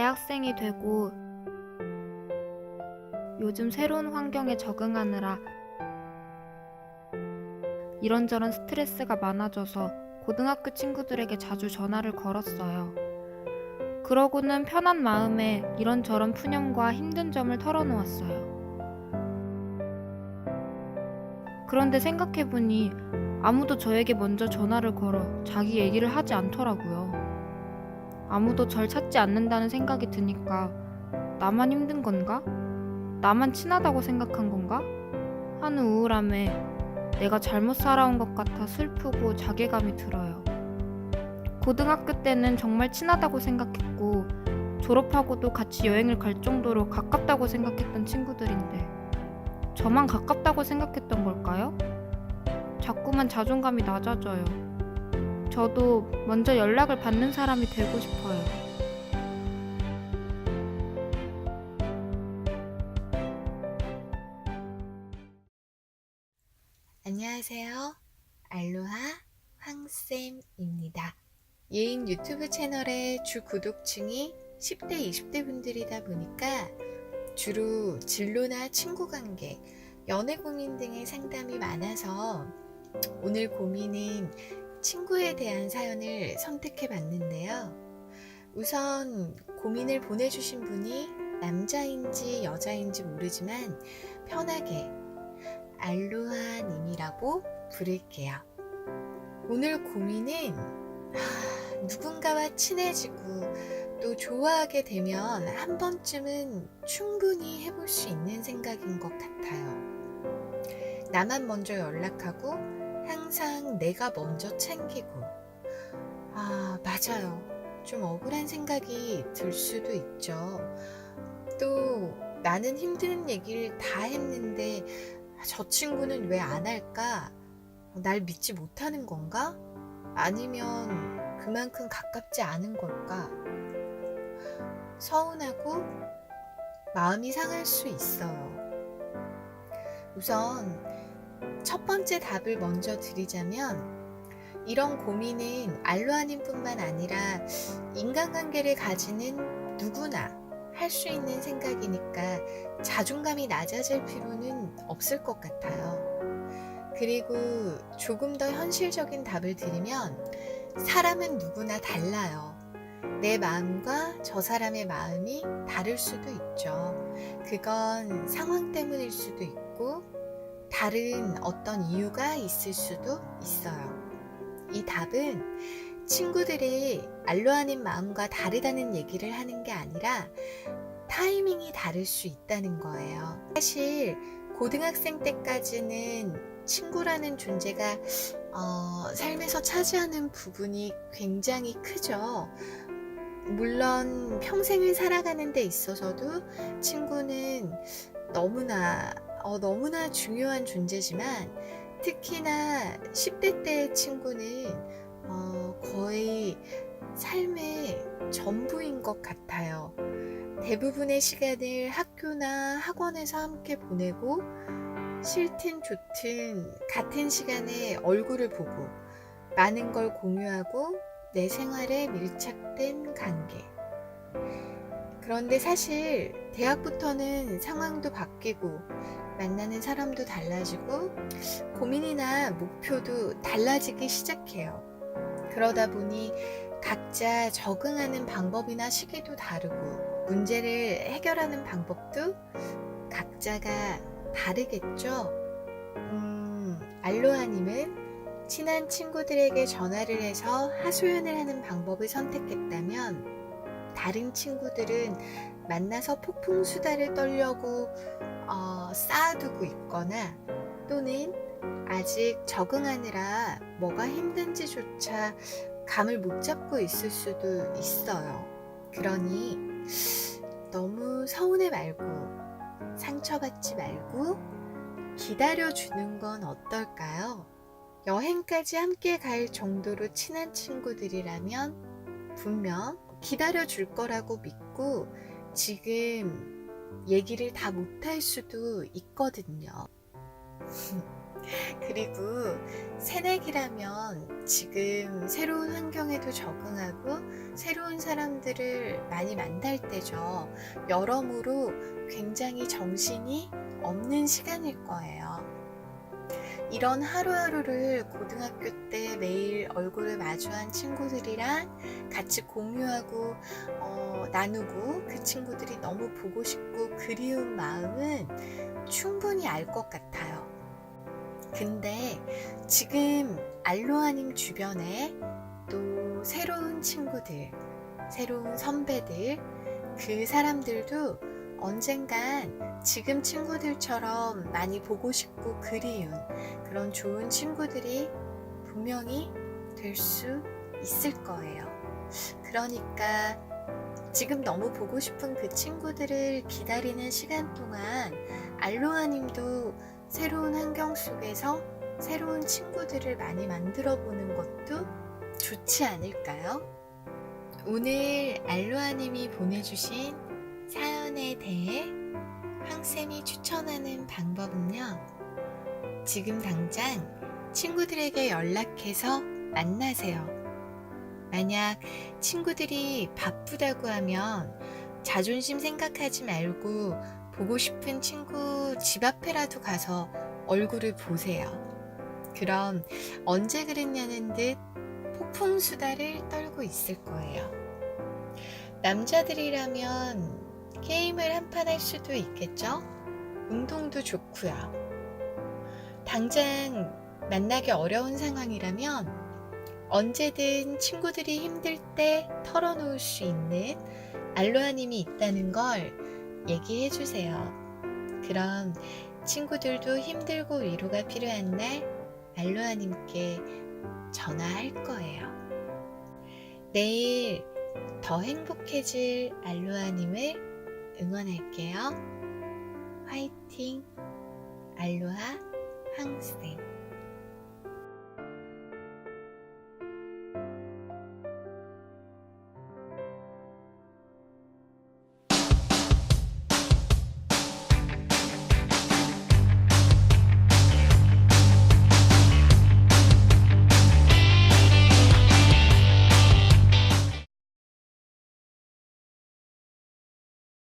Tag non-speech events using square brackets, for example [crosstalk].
대학생이 되고 요즘 새로운 환경에 적응하느라 이런저런 스트레스가 많아져서 고등학교 친구들에게 자주 전화를 걸었어요. 그러고는 편한 마음에 이런저런 푸념과 힘든 점을 털어놓았어요. 그런데 생각해보니 아무도 저에게 먼저 전화를 걸어 자기 얘기를 하지 않더라고요. 아무도 절 찾지 않는다는 생각이 드니까 나만 힘든 건가? 나만 친하다고 생각한 건가? 하는 우울함에 내가 잘못 살아온 것 같아 슬프고 자괴감이 들어요. 고등학교 때는 정말 친하다고 생각했고 졸업하고도 같이 여행을 갈 정도로 가깝다고 생각했던 친구들인데 저만 가깝다고 생각했던 걸까요? 자꾸만 자존감이 낮아져요. 저도 먼저 연락을 받는 사람이 되고 싶어요. 안녕하세요. 알로하 황쌤입니다. 예인 유튜브 채널의 주 구독층이 10대, 20대 분들이다 보니까 주로 진로나 친구 관계, 연애 고민 등의 상담이 많아서 오늘 고민은 친구에 대한 사연을 선택해 봤는데요. 우선 고민을 보내주신 분이 남자인지 여자인지 모르지만 편하게 알로하님이라고 부를게요. 오늘 고민은 아, 누군가와 친해지고 또 좋아하게 되면 한 번쯤은 충분히 해볼 수 있는 생각인 것 같아요. 나만 먼저 연락하고 항상 내가 먼저 챙기고 아 맞아요. 좀 억울한 생각이 들 수도 있죠. 또 나는 힘든 얘기를 다 했는데 저 친구는 왜 안 할까? 날 믿지 못하는 건가? 아니면 그만큼 가깝지 않은 걸까? 서운하고 마음이 상할 수 있어요. 우선 첫 번째 답을 먼저 드리자면 이런 고민은 알로아님 뿐만 아니라 인간관계를 가지는 누구나 할 수 있는 생각이니까 자존감이 낮아질 필요는 없을 것 같아요. 그리고 조금 더 현실적인 답을 드리면 사람은 누구나 달라요. 내 마음과 저 사람의 마음이 다를 수도 있죠. 그건 상황 때문일 수도 있고 다른 어떤 이유가 있을 수도 있어요. 이 답은 친구들이 알로하는 마음과 다르다는 얘기를 하는 게 아니라 타이밍이 다를 수 있다는 거예요. 사실 고등학생 때까지는 친구라는 존재가 어, 삶에서 차지하는 부분이 굉장히 크죠. 물론 평생을 살아가는 데 있어서도 친구는 너무나 어, 너무나 중요한 존재지만 특히나 10대 때의 친구는 어, 거의 삶의 전부인 것 같아요. 대부분의 시간을 학교나 학원에서 함께 보내고 싫든 좋든 같은 시간에 얼굴을 보고 많은 걸 공유하고 내 생활에 밀착된 관계. 그런데 사실 대학부터는 상황도 바뀌고 만나는 사람도 달라지고 고민이나 목표도 달라지기 시작해요. 그러다 보니 각자 적응하는 방법이나 시기도 다르고 문제를 해결하는 방법도 각자가 다르겠죠? 음, 알로하님은 친한 친구들에게 전화를 해서 하소연을 하는 방법을 선택했다면 다른 친구들은 만나서 폭풍 수다를 떨려고 어, 쌓아두고 있거나 또는 아직 적응하느라 뭐가 힘든지조차 감을 못 잡고 있을 수도 있어요. 그러니 너무 서운해 말고 상처받지 말고 기다려주는 건 어떨까요? 여행까지 함께 갈 정도로 친한 친구들이라면 분명 기다려줄 거라고 믿고 지금 얘기를 다 못할 수도 있거든요. [laughs] 그리고 새내기라면 지금 새로운 환경에도 적응하고 새로운 사람들을 많이 만날 때죠. 여러모로 굉장히 정신이 없는 시간일 거예요. 이런 하루하루를 고등학교 때 매일 얼굴을 마주한 친구들이랑 같이 공유하고 어, 나누고 그 친구들이 너무 보고 싶고 그리운 마음은 충분히 알 것 같아요. 근데 지금 알로하님 주변에 또 새로운 친구들, 새로운 선배들, 그 사람들도 언젠간 지금 친구들처럼 많이 보고 싶고 그리운 그런 좋은 친구들이 분명히 될 수 있을 거예요. 그러니까 지금 너무 보고 싶은 그 친구들을 기다리는 시간 동안 알로하님도 새로운 환경 속에서 새로운 친구들을 많이 만들어 보는 것도 좋지 않을까요? 오늘 알로하님이 보내주신 사연 에 대해 황쌤이 추천하는 방법은요. 지금 당장 친구들에게 연락해서 만나세요. 만약 친구들이 바쁘다고 하면 자존심 생각하지 말고 보고 싶은 친구 집 앞에라도 가서 얼굴을 보세요. 그럼 언제 그랬냐는 듯 폭풍 수다를 떨고 있을 거예요. 남자들이라면 게임을 한판 할 수도 있겠죠? 운동도 좋고요. 당장 만나기 어려운 상황이라면 언제든 친구들이 힘들 때 털어놓을 수 있는 알로하님이 있다는 걸 얘기해 주세요. 그럼 친구들도 힘들고 위로가 필요한 날 알로하님께 전화할 거예요. 내일 더 행복해질 알로하님을 응원할게요. 화이팅! 알로하 항생